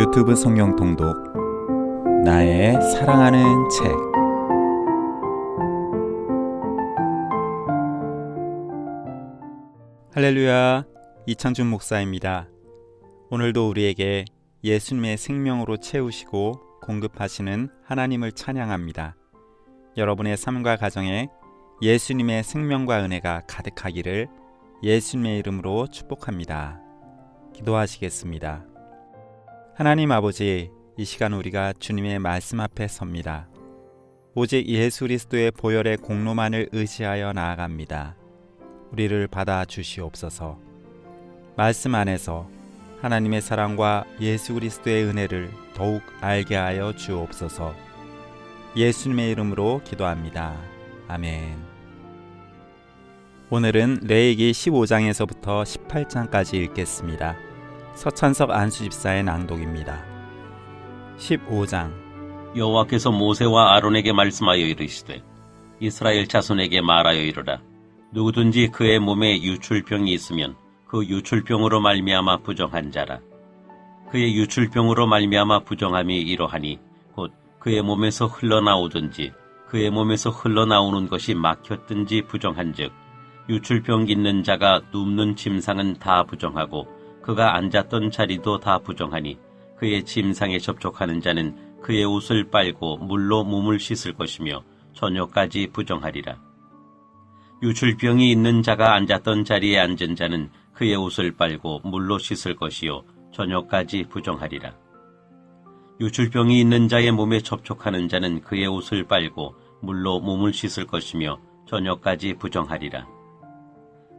유튜브 성경 통독 나의 사랑하는 책 할렐루야 이창준 목사입니다. 오늘도 우리에게 예수님의 생명으로 채우시고 공급하시는 하나님을 찬양합니다. 여러분의 삶과 가정에 예수님의 생명과 은혜가 가득하기를 예수님의 이름으로 축복합니다. 기도하시겠습니다. 하나님 아버지, 이 시간 우리가 주님의 말씀 앞에 섭니다. 오직 예수 그리스도의 보혈의 공로만을 의지하여 나아갑니다. 우리를 받아 주시옵소서. 말씀 안에서 하나님의 사랑과 예수 그리스도의 은혜를 더욱 알게 하여 주옵소서. 예수님의 이름으로 기도합니다. 아멘. 오늘은 레이기 15장에서부터 18장까지 읽겠습니다. 서찬석 안수집사의 낭독입니다. 15장. 여호와께서 모세와 아론에게 말씀하여 이르시되 이스라엘 자손에게 말하여 이르라. 누구든지 그의 몸에 유출병이 있으면 그 유출병으로 말미암아 부정한 자라. 그의 유출병으로 말미암아 부정함이 이러하니 곧 그의 몸에서 흘러나오든지 그의 몸에서 흘러나오는 것이 막혔든지 부정한즉 유출병 있는 자가 눕는 침상은 다 부정하고 그가 앉았던 자리도 다 부정하니 그의 침상에 접촉하는 자는 그의 옷을 빨고 물로 몸을 씻을 것이며 저녁까지 부정하리라. 유출병이 있는 자가 앉았던 자리에 앉은 자는 그의 옷을 빨고 물로 씻을 것이요 저녁까지 부정하리라. 유출병이 있는 자의 몸에 접촉하는 자는 그의 옷을 빨고 물로 몸을 씻을 것이며 저녁까지 부정하리라.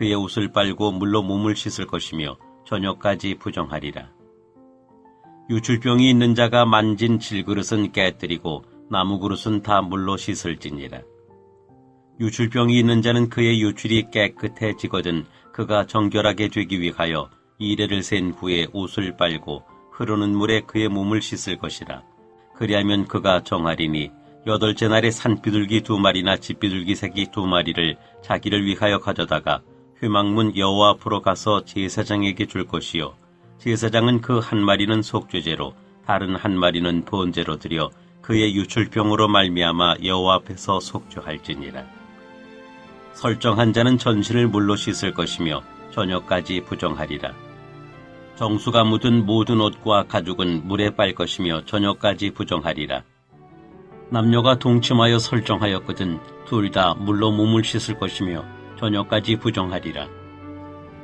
그의 옷을 빨고 물로 몸을 씻을 것이며 저녁까지 부정하리라. 유출병이 있는 자가 만진 질그릇은 깨뜨리고 나무 그릇은 다 물로 씻을지니라. 유출병이 있는 자는 그의 유출이 깨끗해지거든 그가 정결하게 되기 위하여 이래를 센 후에 옷을 빨고 흐르는 물에 그의 몸을 씻을 것이라. 그리하면 그가 정하리니 여덟째 날에 산비둘기 두 마리나 집비둘기 새끼 두 마리를 자기를 위하여 가져다가 회막문 여호와 앞으로 가서 제사장에게 줄 것이요. 제사장은 그 한 마리는 속죄제로 다른 한 마리는 번제로 드려 그의 유출병으로 말미암아 여호와 앞에서 속죄할지니라. 설정한 자는 전신을 물로 씻을 것이며 저녁까지 부정하리라. 정수가 묻은 모든 옷과 가죽은 물에 빨 것이며 저녁까지 부정하리라. 남녀가 동침하여 설정하였거든 둘 다 물로 몸을 씻을 것이며 저녁까지 부정하리라.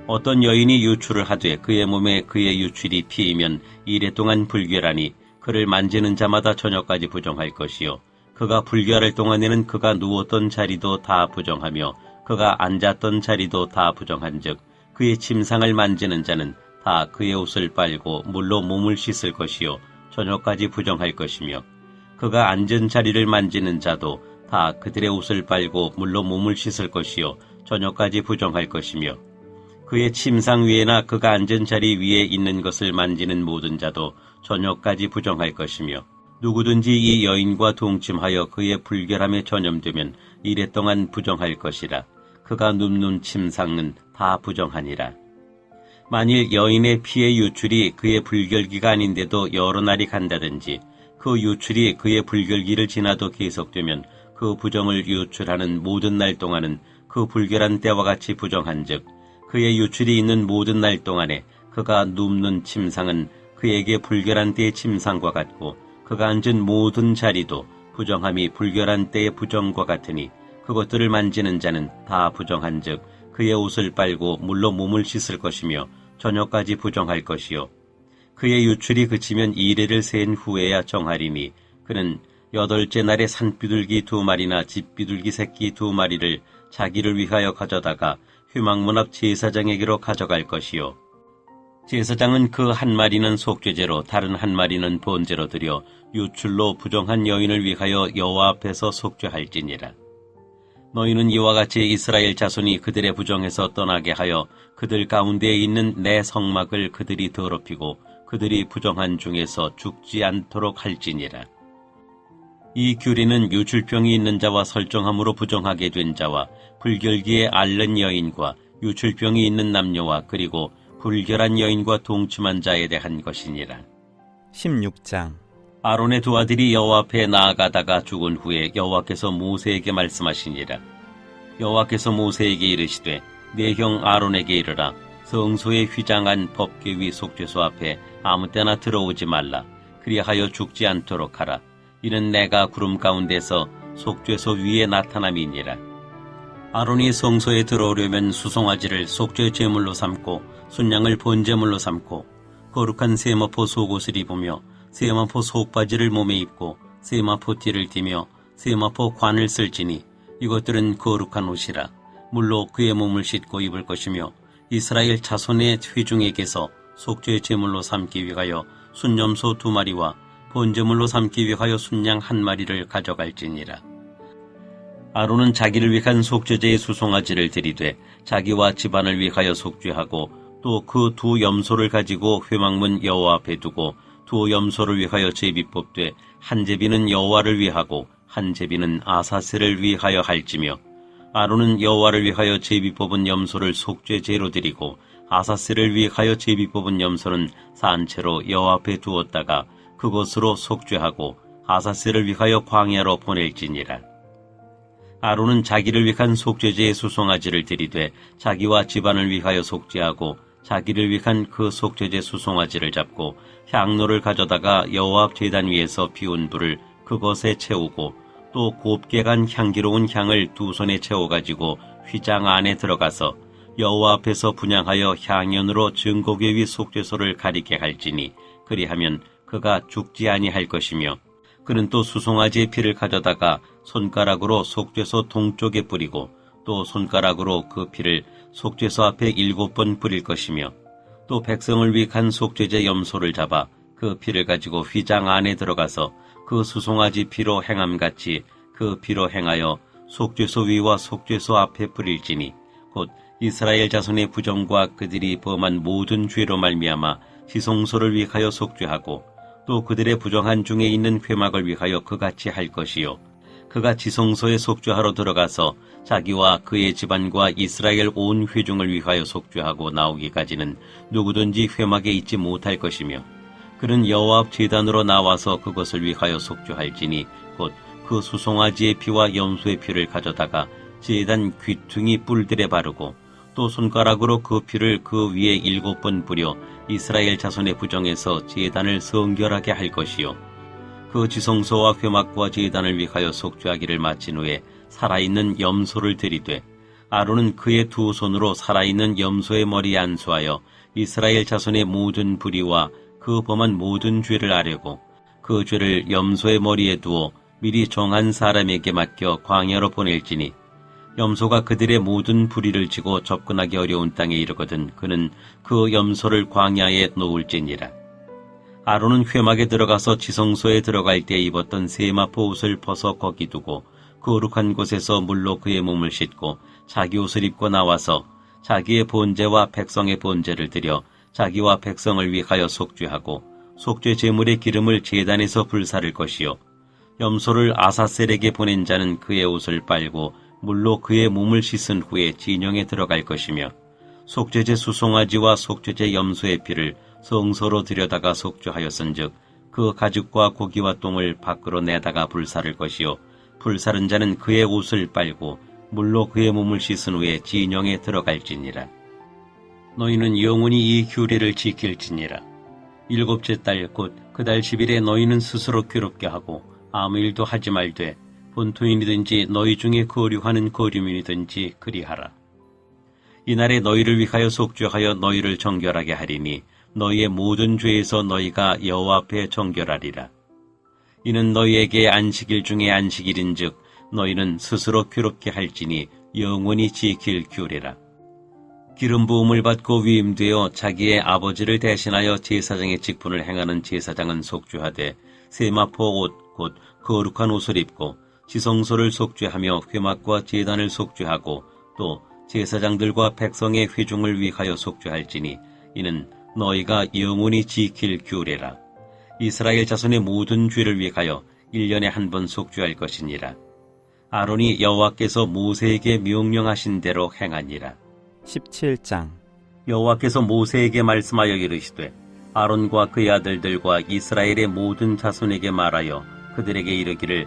어떤 여인이 유출을 하되 그의 몸에 그의 유출이 피이면 이래 동안 불결하니 그를 만지는 자마다 저녁까지 부정할 것이요. 그가 불결할 동안에는 그가 누웠던 자리도 다 부정하며 그가 앉았던 자리도 다 부정한즉 그의 침상을 만지는 자는 다 그의 옷을 빨고 물로 몸을 씻을 것이요. 저녁까지 부정할 것이며 그가 앉은 자리를 만지는 자도 다 그들의 옷을 빨고 물로 몸을 씻을 것이요 저녁까지 부정할 것이며 그의 침상 위에나 그가 앉은 자리 위에 있는 것을 만지는 모든 자도 저녁까지 부정할 것이며 누구든지 이 여인과 동침하여 그의 불결함에 전염되면 이래 동안 부정할 것이라. 그가 눕는 침상은 다 부정하니라. 만일 여인의 피의 유출이 그의 불결기가 아닌데도 여러 날이 간다든지 그 유출이 그의 불결기를 지나도 계속되면 그 부정을 유출하는 모든 날 동안은 그 불결한 때와 같이 부정한즉 그의 유출이 있는 모든 날 동안에 그가 눕는 침상은 그에게 불결한 때의 침상과 같고 그가 앉은 모든 자리도 부정함이 불결한 때의 부정과 같으니 그것들을 만지는 자는 다 부정한즉 그의 옷을 빨고 물로 몸을 씻을 것이며 저녁까지 부정할 것이요. 그의 유출이 그치면 이래를 센 후에야 정하리니 그는 여덟째 날에 산비둘기 두 마리나 집비둘기 새끼 두 마리를 자기를 위하여 가져다가 휴망문 앞 제사장에게로 가져갈 것이요. 제사장은 그 한 마리는 속죄제로 다른 한 마리는 번제로 드려 유출로 부정한 여인을 위하여 여호와 앞에서 속죄할지니라. 너희는 이와 같이 이스라엘 자손이 그들의 부정에서 떠나게 하여 그들 가운데에 있는 내 성막을 그들이 더럽히고 그들이 부정한 중에서 죽지 않도록 할지니라. 이 규례는 유출병이 있는 자와 설정함으로 부정하게 된 자와 불결기에 앓는 여인과 유출병이 있는 남녀와 그리고 불결한 여인과 동침한 자에 대한 것이니라. 16장 아론의 두 아들이 여호와 앞에 나아가다가 죽은 후에 여호와께서 모세에게 말씀하시니라. 여호와께서 모세에게 이르시되 내 형 아론에게 이르라 성소에 휘장한 법궤 위 속죄소 앞에 아무 때나 들어오지 말라. 그리하여 죽지 않도록 하라. 이는 내가 구름 가운데서 속죄소 위에 나타남이니라. 아론이 성소에 들어오려면 수송아지를 속죄 제물로 삼고 순양을 번제물로 삼고 거룩한 세마포 속옷을 입으며 세마포 속바지를 몸에 입고 세마포 띠를 띠며 세마포 관을 쓸지니 이것들은 거룩한 옷이라 물로 그의 몸을 씻고 입을 것이며 이스라엘 자손의 회중에게서 속죄 제물로 삼기 위하여 순념소 두 마리와 번제물로 삼기 위하여 순양 한 마리를 가져갈지니라. 아론은 자기를 위한 속죄제의 수송아지를 들이되 자기와 집안을 위하여 속죄하고 또 그 두 염소를 가지고 회막문 여호와 앞에 두고 두 염소를 위하여 제비 뽑되 한 제비는 여호와를 위하고 한 제비는 아사셀을 위하여 할지며 아론은 여호와를 위하여 제비 뽑은 염소를 속죄제로 드리고 아사셀을 위하여 제비 뽑은 염소는 산채로 여호와 앞에 두었다가 그곳으로 속죄하고 아사셀을 위하여 광야로 보낼지니라. 아론은 자기를 위한 속죄제의 수송아지를 들이되 자기와 집안을 위하여 속죄하고 자기를 위한 그 속죄제 수송아지를 잡고 향로를 가져다가 여호와 앞 제단 위에서 피운 불을 그것에 채우고 또 곱게 간 향기로운 향을 두 손에 채워 가지고 휘장 안에 들어가서 여호와 앞에서 분양하여 향연으로 증거궤 위 속죄소를 가리게 할지니 그리하면 그가 죽지 아니할 것이며 그는 또 수송아지의 피를 가져다가 손가락으로 속죄소 동쪽에 뿌리고 또 손가락으로 그 피를 속죄소 앞에 일곱 번 뿌릴 것이며 또 백성을 위한 속죄제 염소를 잡아 그 피를 가지고 휘장 안에 들어가서 그 수송아지 피로 행함같이 그 피로 행하여 속죄소 위와 속죄소 앞에 뿌릴지니 곧 이스라엘 자손의 부정과 그들이 범한 모든 죄로 말미암아 지성소를 위하여 속죄하고 또 그들의 부정한 중에 있는 회막을 위하여 그같이 할 것이요. 그가 지성소에 속죄하러 들어가서 자기와 그의 집안과 이스라엘 온 회중을 위하여 속죄하고 나오기까지는 누구든지 회막에 있지 못할 것이며 그는 여호와 앞 제단으로 나와서 그것을 위하여 속죄할지니 곧 그 수송아지의 피와 염소의 피를 가져다가 제단 귀퉁이 뿔들에 바르고 또 손가락으로 그 피를 그 위에 일곱 번 뿌려 이스라엘 자손의 부정에서 제단을 성결하게 할 것이요. 그 지성소와 회막과 제단을 위하여 속죄하기를 마친 후에 살아있는 염소를 들이되 아론은 그의 두 손으로 살아있는 염소의 머리에 안수하여 이스라엘 자손의 모든 불의와 그 범한 모든 죄를 아뢰고 그 죄를 염소의 머리에 두어 미리 정한 사람에게 맡겨 광야로 보낼지니 염소가 그들의 모든 불의를 지고 접근하기 어려운 땅에 이르거든 그는 그 염소를 광야에 놓을지니라. 아론은 회막에 들어가서 지성소에 들어갈 때 입었던 세마포 옷을 벗어 거기 두고 거룩한 곳에서 물로 그의 몸을 씻고 자기 옷을 입고 나와서 자기의 본제와 백성의 본제를 드려 자기와 백성을 위하여 속죄하고 속죄 제물의 기름을 제단에서 불사를 것이요 염소를 아사셀에게 보낸 자는 그의 옷을 빨고 물로 그의 몸을 씻은 후에 진영에 들어갈 것이며 속죄제 수송아지와 속죄제 염소의 피를 성소로 들여다가 속죄하였은즉 그 가죽과 고기와 똥을 밖으로 내다가 불사를 것이요 불사른 자는 그의 옷을 빨고 물로 그의 몸을 씻은 후에 진영에 들어갈지니라. 너희는 영원히 이 규례를 지킬지니라. 일곱째 달 곧 그달 10일에 너희는 스스로 괴롭게 하고 아무 일도 하지 말되 본토인이든지 너희 중에 거류하는 거류민이든지 그리하라. 이날에 너희를 위하여 속죄하여 너희를 정결하게 하리니 너희의 모든 죄에서 너희가 여호와 앞에 정결하리라. 이는 너희에게 안식일 중에 안식일인즉 너희는 스스로 괴롭게 할지니 영원히 지킬 규례라. 기름 부음을 받고 위임되어 자기의 아버지를 대신하여 제사장의 직분을 행하는 제사장은 속죄하되 세마포 옷 곧 거룩한 옷을 입고 지성소를 속죄하며 회막과 제단을 속죄하고 또 제사장들과 백성의 회중을 위하여 속죄할지니 이는 너희가 영원히 지킬 규례라. 이스라엘 자손의 모든 죄를 위하여 1년에 한 번 속죄할 것이니라. 아론이 여호와께서 모세에게 명령하신 대로 행하니라. 17장. 여호와께서 모세에게 말씀하여 이르시되 아론과 그의 아들들과 이스라엘의 모든 자손에게 말하여 그들에게 이르기를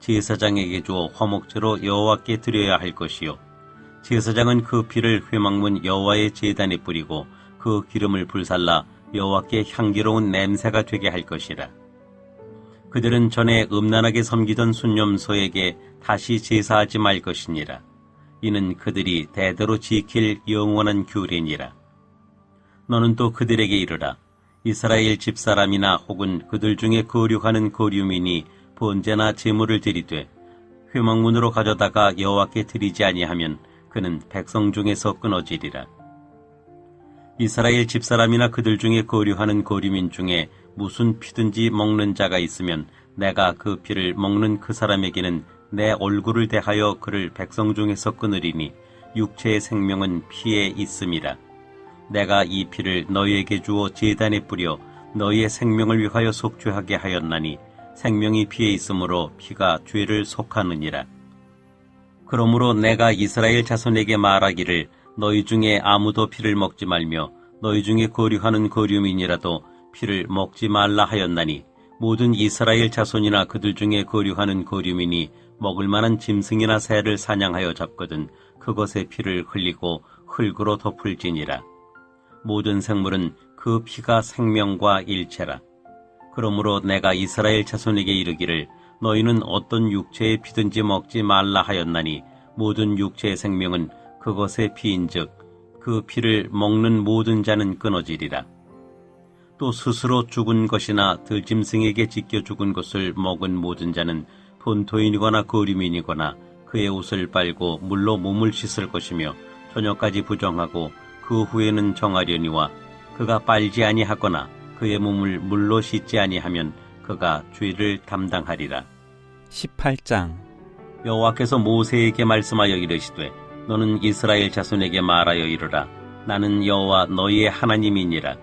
제사장에게 주어 화목제로 여호와께 드려야 할 것이요 제사장은 그 피를 회막문 여호와의 제단에 뿌리고 그 기름을 불살라 여호와께 향기로운 냄새가 되게 할 것이라. 그들은 전에 음란하게 섬기던 순념소에게 다시 제사하지 말 것이니라. 이는 그들이 대대로 지킬 영원한 규례니라. 너는 또 그들에게 이르라. 이스라엘 집사람이나 혹은 그들 중에 거류하는 거류민이 번제나 제물을 드리되 회막문으로 가져다가 여호와께 드리지 아니하면 그는 백성 중에서 끊어지리라. 이스라엘 집사람이나 그들 중에 거류하는 거류민 중에 무슨 피든지 먹는 자가 있으면 내가 그 피를 먹는 그 사람에게는 내 얼굴을 대하여 그를 백성 중에서 끊으리니 육체의 생명은 피에 있음이라. 내가 이 피를 너희에게 주어 제단에 뿌려 너희의 생명을 위하여 속죄하게 하였나니 생명이 피에 있으므로 피가 죄를 속하느니라. 그러므로 내가 이스라엘 자손에게 말하기를 너희 중에 아무도 피를 먹지 말며 너희 중에 거류하는 거류민이라도 피를 먹지 말라 하였나니 모든 이스라엘 자손이나 그들 중에 거류하는 거류민이 먹을 만한 짐승이나 새를 사냥하여 잡거든 그것의 피를 흘리고 흙으로 덮을지니라. 모든 생물은 그 피가 생명과 일체라. 그러므로 내가 이스라엘 자손에게 이르기를 너희는 어떤 육체의 피든지 먹지 말라 하였나니 모든 육체의 생명은 그것의 피인즉 그 피를 먹는 모든 자는 끊어지리라. 또 스스로 죽은 것이나 들짐승에게 찢겨 죽은 것을 먹은 모든 자는 본토인이거나 거류민이거나 그의 옷을 빨고 물로 몸을 씻을 것이며 저녁까지 부정하고 그 후에는 정하려니와 그가 빨지 아니하거나 그의 몸을 물로 씻지 아니하면 그가 죄를 담당하리라. 18장. 여호와께서 모세에게 말씀하여 이르시되 너는 이스라엘 자손에게 말하여 이르라. 나는 여호와 너희의 하나님이니라.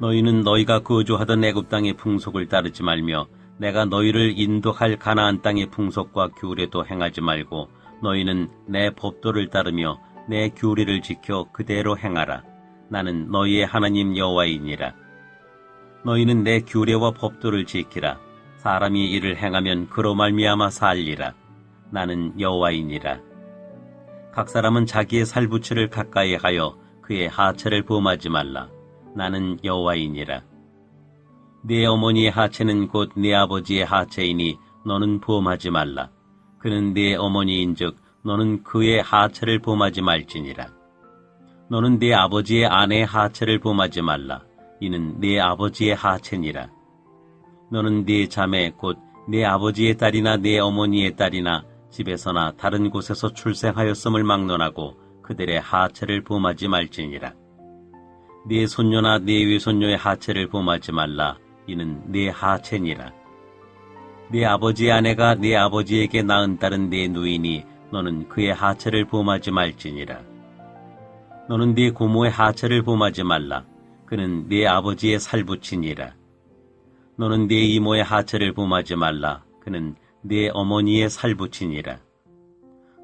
너희는 너희가 거주하던 애굽 땅의 풍속을 따르지 말며 내가 너희를 인도할 가나안 땅의 풍속과 규례도 행하지 말고 너희는 내 법도를 따르며 내 규례를 지켜 그대로 행하라. 나는 너희의 하나님 여호와이니라 너희는 내 규례와 법도를 지키라 사람이 이를 행하면 그로 말미암아 살리라 나는 여호와이니라 각 사람은 자기의 살부치를 가까이 하여 그의 하체를 범하지 말라. 나는 여호와이니라. 네 어머니의 하체는 곧 네 아버지의 하체이니 너는 범하지 말라. 그는 네 어머니인즉 너는 그의 하체를 범하지 말지니라. 너는 네 아버지의 아내의 하체를 범하지 말라. 이는 네 아버지의 하체니라. 너는 네 자매 곧 네 아버지의 딸이나 네 어머니의 딸이나 집에서나 다른 곳에서 출생하였음을 막론하고 그들의 하체를 범하지 말지니라. 네 손녀나 네 외손녀의 하체를 범하지 말라. 이는 네 하체니라. 네 아버지의 아내가 네 아버지에게 낳은 딸은 네 누이니 너는 그의 하체를 범하지 말지니라. 너는 네 고모의 하체를 범하지 말라. 그는 네 아버지의 살붙이니라. 너는 네 이모의 하체를 범하지 말라. 그는 네 어머니의 살붙이니라.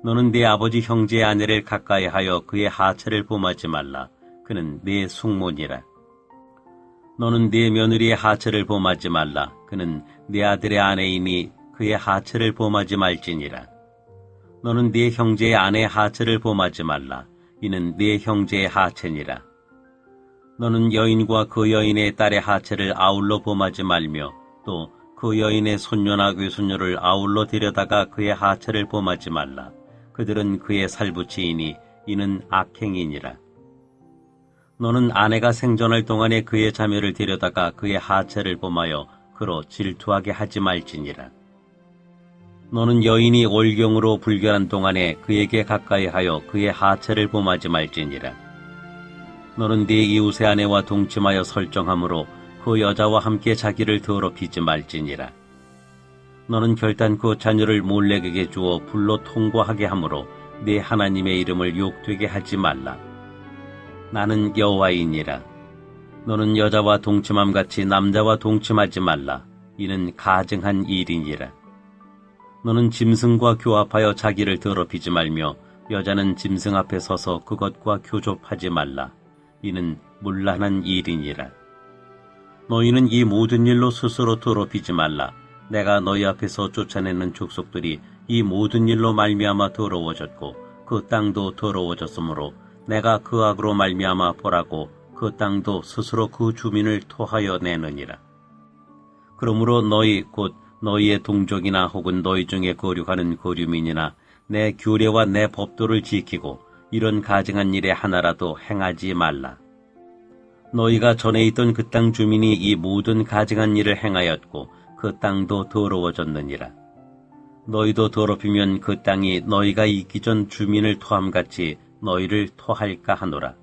너는 네 아버지 형제의 아내를 가까이 하여 그의 하체를 범하지 말라. 그는 네 숙모니라. 너는 네 며느리의 하체를 범하지 말라. 그는 네 아들의 아내이니 그의 하체를 범하지 말지니라. 너는 네 형제의 아내의 하체를 범하지 말라. 이는 네 형제의 하체니라. 너는 여인과 그 여인의 딸의 하체를 아울러 범하지 말며 또 그 여인의 손녀나 외손녀를 아울러 데려다가 그의 하체를 범하지 말라. 그들은 그의 살부치이니 이는 악행이니라. 너는 아내가 생존할 동안에 그의 자매를 데려다가 그의 하체를 범하여 그로 질투하게 하지 말지니라. 너는 여인이 올경으로 불결한 동안에 그에게 가까이 하여 그의 하체를 범하지 말지니라. 너는 네 이웃의 아내와 동침하여 설정함으로 그 여자와 함께 자기를 더럽히지 말지니라. 너는 결단코 자녀를 몰래에게 주어 불로 통과하게 하므로 네 하나님의 이름을 욕되게 하지 말라. 나는 여호와이니라. 너는 여자와 동침함 같이 남자와 동침하지 말라. 이는 가증한 일이니라. 너는 짐승과 교합하여 자기를 더럽히지 말며 여자는 짐승 앞에 서서 그것과 교접하지 말라. 이는 문란한 일이니라. 너희는 이 모든 일로 스스로 더럽히지 말라. 내가 너희 앞에서 쫓아내는 족속들이 이 모든 일로 말미암아 더러워졌고 그 땅도 더러워졌으므로 내가 그 악으로 말미암아 보라고 그 땅도 스스로 그 주민을 토하여 내느니라. 그러므로 너희 곧 너희의 동족이나 혹은 너희 중에 거류하는 거류민이나 내 규례와 내 법도를 지키고 이런 가증한 일에 하나라도 행하지 말라. 너희가 전에 있던 그 땅 주민이 이 모든 가증한 일을 행하였고 그 땅도 더러워졌느니라. 너희도 더럽히면 그 땅이 너희가 있기 전 주민을 토함같이 너희를 토할까 하노라.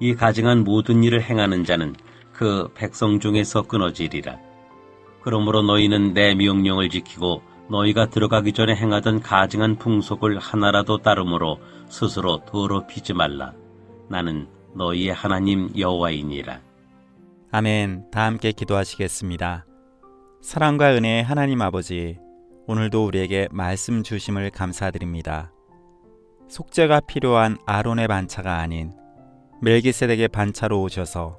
이 가증한 모든 일을 행하는 자는 그 백성 중에서 끊어지리라. 그러므로 너희는 내 명령을 지키고 너희가 들어가기 전에 행하던 가증한 풍속을 하나라도 따름으로 스스로 더럽히지 말라. 나는 너희의 하나님 여호와이니라. 아멘. 다 함께 기도하시겠습니다. 사랑과 은혜의 하나님 아버지, 오늘도 우리에게 말씀 주심을 감사드립니다. 속죄가 필요한 아론의 반차가 아닌 멜기세덱의 반차로 오셔서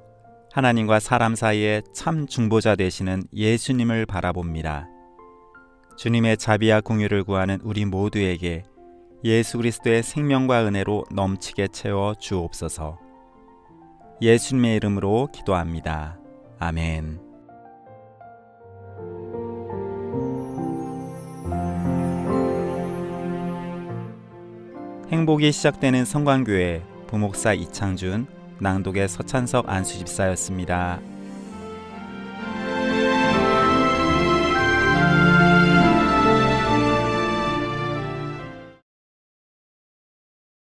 하나님과 사람 사이에 참 중보자 되시는 예수님을 바라봅니다. 주님의 자비와 공유를 구하는 우리 모두에게 예수 그리스도의 생명과 은혜로 넘치게 채워 주옵소서. 예수님의 이름으로 기도합니다. 아멘. 행복이 시작되는 성광교회 부목사 이창준, 낭독의 서찬석 안수집사였습니다.